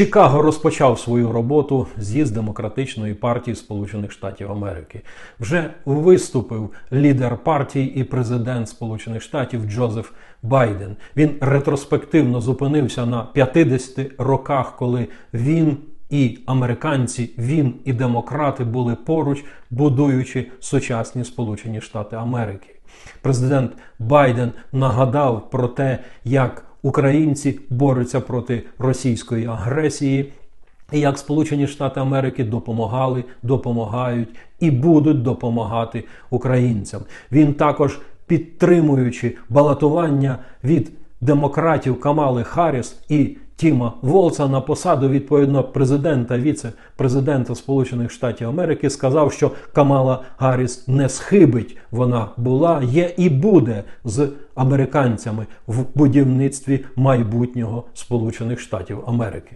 Чикаго розпочав свою роботу з'їзд демократичної партії Сполучених Штатів Америки. Вже виступив лідер партії і президент Сполучених Штатів Джозеф Байден. Він ретроспективно зупинився на 50 роках, коли він і американці, він і демократи були поруч, будуючи сучасні Сполучені Штати Америки. Президент Байден нагадав про те, як українці борються проти російської агресії, і як Сполучені Штати Америки допомагали, допомагають і будуть допомагати українцям. Він також підтримуючи балотування від демократів Камали Харріс і Тіма Волца на посаду відповідно президента, віце-президента Сполучених Штатів Америки, сказав, що Камала Гарріс не схибить. Вона була, є і буде з американцями в будівництві майбутнього Сполучених Штатів Америки.